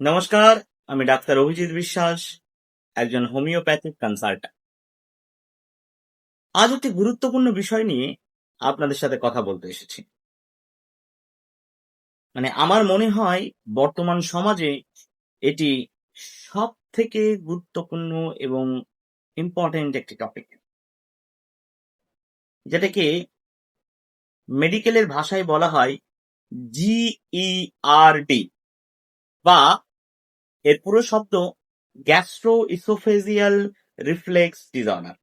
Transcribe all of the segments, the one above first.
নমস্কার, আমি ডাক্তার অভিজিৎ বিশ্বাস, একজন হোমিওপ্যাথিক কনসালট্যান্ট। আজ একটি গুরুত্বপূর্ণ বিষয় নিয়ে আপনাদের সাথে কথা বলতে এসেছি। মানে আমার মনে হয় বর্তমান সমাজে এটি সব থেকে গুরুত্বপূর্ণ এবং ইম্পর্টেন্ট একটি টপিক যেটাকে মেডিকেলের ভাষায় বলা হয় জিইআরডি বা এর পুরো শব্দ গ্যাস্ট্রো ইসোফেজিয়াল রিফ্লেক্স ডিসঅর্ডার।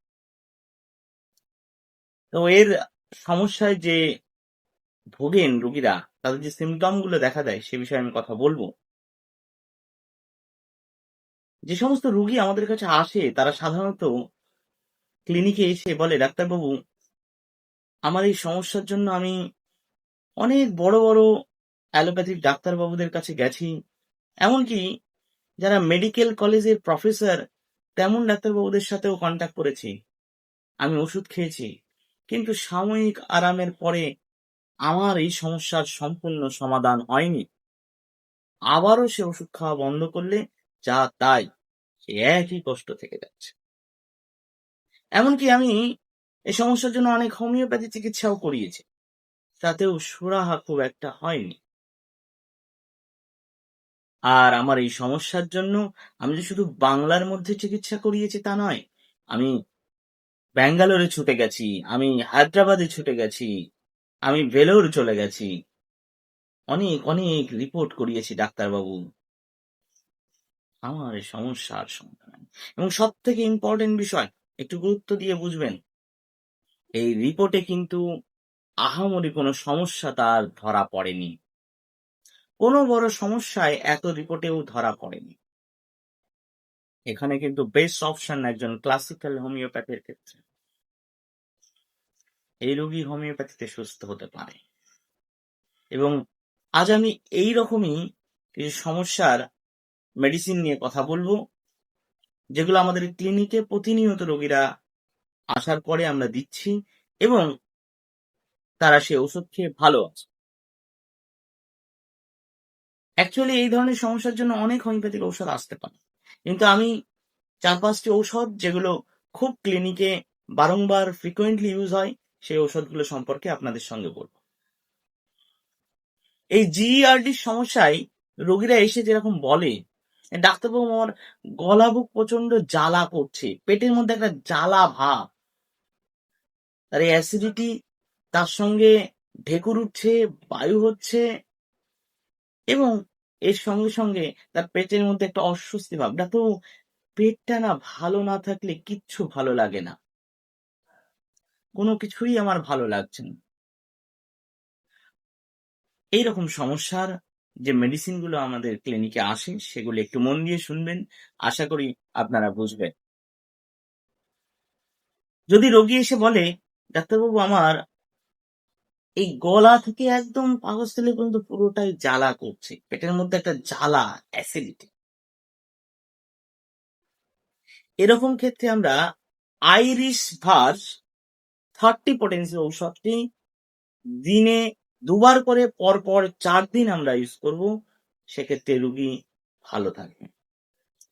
তো এর সমস্যায় যে ভোগেন রোগীরা, তাদের যে সিমটমগুলো দেখা দেয়, সে বিষয়ে আমি কথা বলব। যে সমস্ত রুগী আমাদের কাছে আসে, তারা সাধারণত ক্লিনিকে এসে বলে, ডাক্তারবাবু, আমার এই সমস্যার জন্য আমি অনেক বড় বড় অ্যালোপ্যাথিক ডাক্তারবাবুদের কাছে গেছি। এমনকি যারা মেডিকেল কলেজের প্রফেসর তেমন ডাক্তারবাবুদের সাথেও কন্ট্যাক্ট করেছি। আমি ওষুধ খেয়েছি, কিন্তু সাময়িক আরামের পরে আমার এই সমস্যার সম্পূর্ণ সমাধান হয়নি। আবারও সে ওষুধ খাওয়া বন্ধ করলে যা তাই একই কষ্ট থেকে যাচ্ছে। এমনকি আমি এই সমস্যার জন্য অনেক হোমিওপ্যাথি চিকিৎসাও করিয়েছি, তাতেও সুরাহা খুব একটা হয়নি। আর আমার এই সমস্যার জন্য আমি যে শুধু বাংলার মধ্যে চিকিৎসা করিয়েছি তা নয়, আমি ব্যাঙ্গালোরে ছুটে গেছি, আমি হায়দ্রাবাদে ছুটে গেছি, আমি ভেলোর চলে গেছি। অনেক অনেক রিপোর্ট করিয়েছি ডাক্তারবাবু। আমার এই সমস্যার সমাধান। এবং সব থেকে ইম্পর্টেন্ট বিষয়, একটু গুরুত্ব দিয়ে বুঝবেন, এই রিপোর্টে কিন্তু আহামরি কোনো সমস্যা তার ধরা পড়েনি। কোনো বড় সমস্যায় এত রিপোর্টেও ধরা পড়েনি। এখানে কিন্তু বেস্ট অপশন একজন ক্লাসিক্যাল হোমিওপ্যাথির ক্ষেত্রে। এই রোগী হোমিওপ্যাথিতে সুস্থ হতে পারে। এবং আজ আমি এই রকমই কিছু সমস্যার মেডিসিন নিয়ে কথা বলব, যেগুলো আমাদের ক্লিনিকে প্রতিনিয়ত রোগীরা আসার পরে আমরা দিচ্ছি এবং তারা সে ওষুধ খেয়ে ভালো আছে। অ্যাকচুয়ালি এই ধরনের সমস্যার জন্য অনেক হোমিওপ্যাথিক ঔষধ আসতে পারে। কিন্তু আমি চার পাঁচটি ঔষধ যেগুলো খুব ক্লিনিকে বারংবার ফ্রিকোয়েন্টলি ইউজ হয়, সেই ঔষধগুলো সম্পর্কে আপনাদের সঙ্গে বলব। এই জিইআরডির সমস্যায় রোগীরা এসে যেরকম বলে, ডাক্তারবাবু, আমার গলা বুক প্রচণ্ড জ্বালা করছে, পেটের মধ্যে একটা জ্বালা ভাব। তার অ্যাসিডিটি তার সঙ্গে ঢেকুর উঠছে, বায়ু হচ্ছে, এবং এর সঙ্গে সঙ্গে তার পেটের মধ্যে একটা অস্বস্তি ভাব তো পেটটা না ভালো না থাকলে কিচ্ছু ভালো লাগে না। কোনো কিছুই আমার ভালো লাগছে না। এইরকম সমস্যার যে মেডিসিনগুলো আমাদের ক্লিনিকে আসে, সেগুলো একটু মন দিয়ে শুনবেন। আশা করি আপনারা বুঝবেন। যদি রোগী এসে বলে, ডাক্তারবাবু, আমার এই গলা থেকে একদম পাকস্থলী পর্যন্ত পুরোটাই জ্বালা করছে। পেটের মধ্যে একটা জ্বালা অ্যাসিডিটি এরকম ক্ষেত্রে আমরা আইরিশ ভার্স থার্টি পটেন্সি ঔষধটি দিনে দুবার করে পর পর চার দিন আমরা ইউজ করব, সেক্ষেত্রে রুগী ভালো থাকবে।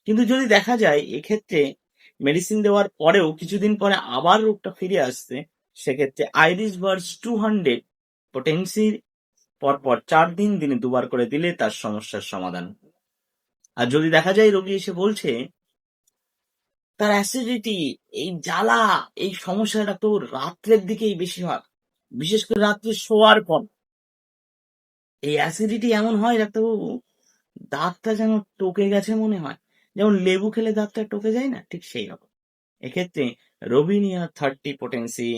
কিন্তু যদি দেখা যায়, এক্ষেত্রে মেডিসিন দেওয়ার পরেও কিছুদিন পরে আবার রোগটা ফিরে আসছে, সেক্ষেত্রে আইরিশ ভার্স টু হান্ড্রেড পটেন্সির পরপর চার দিন দিনে দুবার করে দিলে তার সমস্যার সমাধান। আর যদি দেখা যায় রোগী এসে বলছে, তার অ্যাসিডিটি এই জ্বালা, এই সমস্যাটা তো রাত্রের দিকেই বেশি হয়। বিশেষ করে রাত্রে শোয়ার পর। এই অ্যাসিডিটি এমন হয় ডাক্তারবাবু, দাঁতটা যেন টোকে গেছে মনে হয়। যেমন লেবু খেলে দাঁতটা টোকে যায় না, ঠিক সেই রকম। এক্ষেত্রে রবিনিয়া থার্টি পোটেন্সি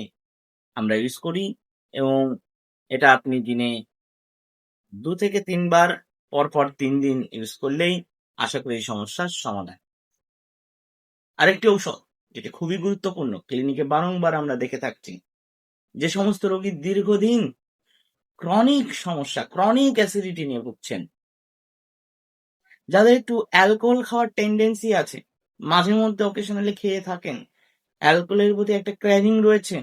আমরা ইউজ করি এবং এটা আপনি দিনে দু থেকে তিনবার পর পর তিন দিন ইউজ করলেই আশা করি এই সমস্যার সমাধান। আরেকটি ঔষধ, যেটি খুবই গুরুত্বপূর্ণ, ক্লিনিকে বারংবার আমরা দেখে থাকছি, যে সমস্ত রোগী দীর্ঘদিন ক্রনিক সমস্যা ক্রনিক অ্যাসিডিটি নিয়ে ভুগছেন। যাদের একটু অ্যালকোহল খাওয়ার টেন্ডেন্সি আছে মাঝে মধ্যে অকেশনালি খেয়ে থাকেন অ্যালকোহলের প্রতি একটা ক্র্যাভিং রয়েছে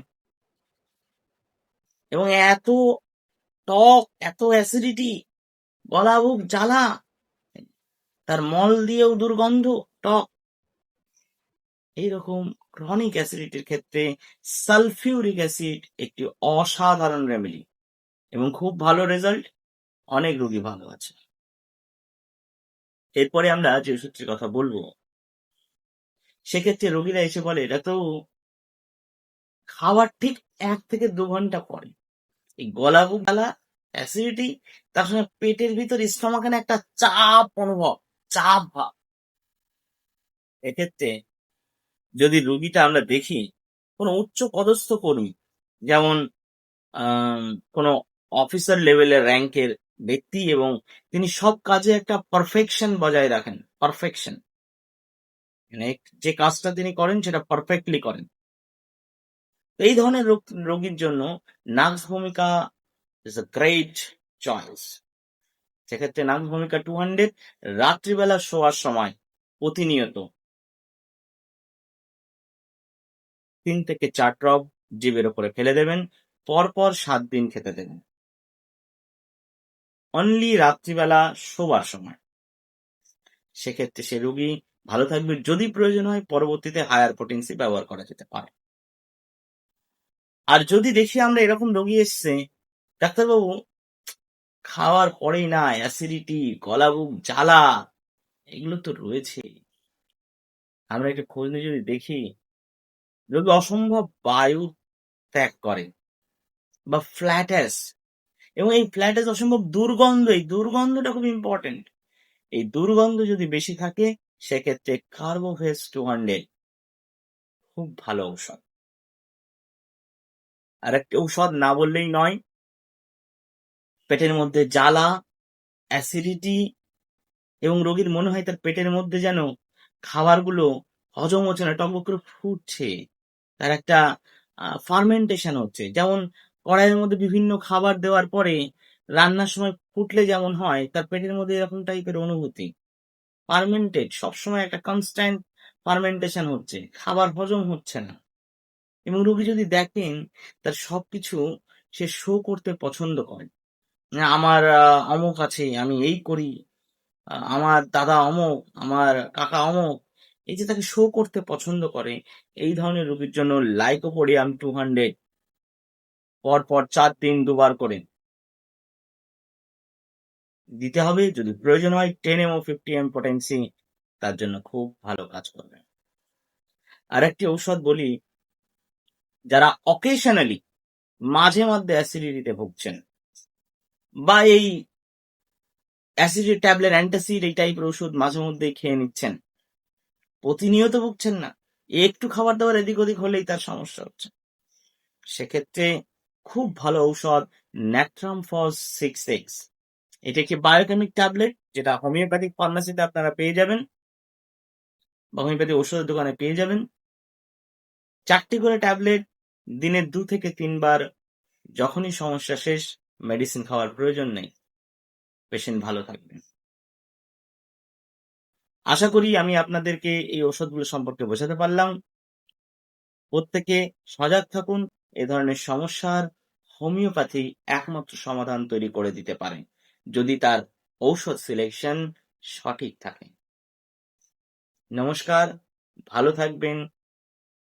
এবং এত টক, এত অ্যাসিডিটি গলা, বুক জ্বালা, তার মল দিয়েও দুর্গন্ধ, টক। এইরকম ক্রনিক অ্যাসিডিটির ক্ষেত্রে সালফিউরিক অ্যাসিড একটি অসাধারণ রেমেডি এবং খুব ভালো রেজাল্ট অনেক রোগী ভালো আছে। এরপরে আমরা যে ওষুধটির কথা বলব, সেক্ষেত্রে রোগীরা এসে বলে, এটা তো খাওয়ার ঠিক এক থেকে দু ঘণ্টা পরে। এই গলা বুক জ্বালা অ্যাসিডিটি তার সঙ্গে পেটের ভিতর স্টমাখানে একটা চাপ অনুভব, চাপ ভাব। এক্ষেত্রে যদি রুগীটা আমরা দেখি, কোনো উচ্চ পদস্থ কর্মী, যেমন কোনো অফিসার লেভেলের র্যাঙ্কের ব্যক্তি এবং তিনি সব কাজে একটা পারফেকশন বজায় রাখেন পারফেকশন মানে যে কাজটা তিনি করেন, সেটা পারফেক্টলি করেন। এই ধরনের রোগ- রোগীর জন্য নাক্স ভূমিকা ইজ আ গ্রেট চয়েস সেক্ষেত্রে নাক্স ভূমিকা টু হান্ড্রেড রাত্রিবেলা শোয়ার সময় প্রতিনিয়ত তিন থেকে চার ড্রপ জিভের উপরে ফেলে দেবেন, পরপর সাত দিন খেতে দেবেন। অনলি রাত্রিবেলা শোবার সময়। সেক্ষেত্রে সে রোগী ভালো থাকবে, যদি প্রয়োজন হয় পরবর্তীতে হায়ার পোটেন্সি ব্যবহার করা যেতে পারে। আর যদি দেখি আমরা এরকম রোগী এসছে, ডাক্তারবাবু, খাওয়ার পরেই না অ্যাসিডিটি গলা বুক জ্বালা, এগুলো তো রয়েছে। আমরা একটু খোঁজ নিয়ে যদি দেখি, রোগী অসম্ভব বায়ু ত্যাগ করে বা ফ্ল্যাটাস এবং এই ফ্ল্যাটাস অসম্ভব দুর্গন্ধ, এই দুর্গন্ধটা খুব ইম্পর্টেন্ট এই দুর্গন্ধ যদি বেশি থাকে, সেক্ষেত্রে কার্বোভেস টু হান্ড্রেড খুব ভালো ঔষধ। আর একটা ঔষধ না বললেই নয়। পেটের মধ্যে জ্বালা অ্যাসিডিটি এবং রোগীর মনে হয় তার পেটের মধ্যে যেন খাবারগুলো হজম হচ্ছে না, টকবক করে ফুটছে। তার একটা ফার্মেন্টেশন হচ্ছে। যেমন কড়াইয়ের মধ্যে বিভিন্ন খাবার দেওয়ার পরে রান্নার সময় ফুটলে যেমন হয়, তার পেটের মধ্যে এরকম টাইপের অনুভূতি। ফার্মেন্টেড সবসময় একটা কনস্ট্যান্ট ফার্মেন্টেশন হচ্ছে। খাবার হজম হচ্ছে না। এবং রোগী যদি দেখেন, তার সবকিছু সে শো করতে পছন্দ করে। আমার অমুক আছে, আমি এই করি আমার দাদা অমুক, আমার কাকা অমুক, এই যে তাকে শো করতে পছন্দ করে, এই ধরনের রোগীর জন্য লাইকোপোডিয়াম টু হান্ড্রেড পর পর চার দিন দুবার করে। দিতে হবে, যদি প্রয়োজন হয় টেন এম ও ফিফটি এম পটেন্সি তার জন্য খুব ভালো কাজ করবে। আর একটি ঔষধ বলি যারা অকেশনালি মাঝে মধ্যে অ্যাসিডিটিতে ভুগছেন বা এই অ্যাসিডি ট্যাবলেট অ্যান্টাসিড এই টাইপের ওষুধ মাঝে মধ্যে খেয়ে নিচ্ছেন, প্রতিনিয়ত ভুগছেন না। একটু খাবার দাবার এদিক ওদিক হলেই তার সমস্যা হচ্ছে। সেক্ষেত্রে খুব ভালো ঔষধ ন্যাট্রাম ফস সিক্স এক্স এটা একটি বায়োকেমিক ট্যাবলেট যেটা হোমিওপ্যাথিক ফার্মাসিতে আপনারা পেয়ে যাবেন। বা হোমিওপ্যাথিক ওষুধের দোকানে পেয়ে যাবেন। চারটি করে ট্যাবলেট দিনে দু থেকে তিনবার যখনই সমস্যা শেষ মেডিসিন খাওয়ার প্রয়োজন নেই। পেশেন্ট ভালো থাকবে আশা করি আমি আপনাদেরকে এই ওষুধগুলো সম্পর্কে বোঝাতে পারলাম। প্রত্যেকে সজাগ থাকুন, এ ধরনের সমস্যার হোমিওপ্যাথি একমাত্র সমাধান তৈরি করে দিতে পারে যদি তার ঔষধ সিলেকশন সঠিক থাকে। নমস্কার, ভালো থাকবেন।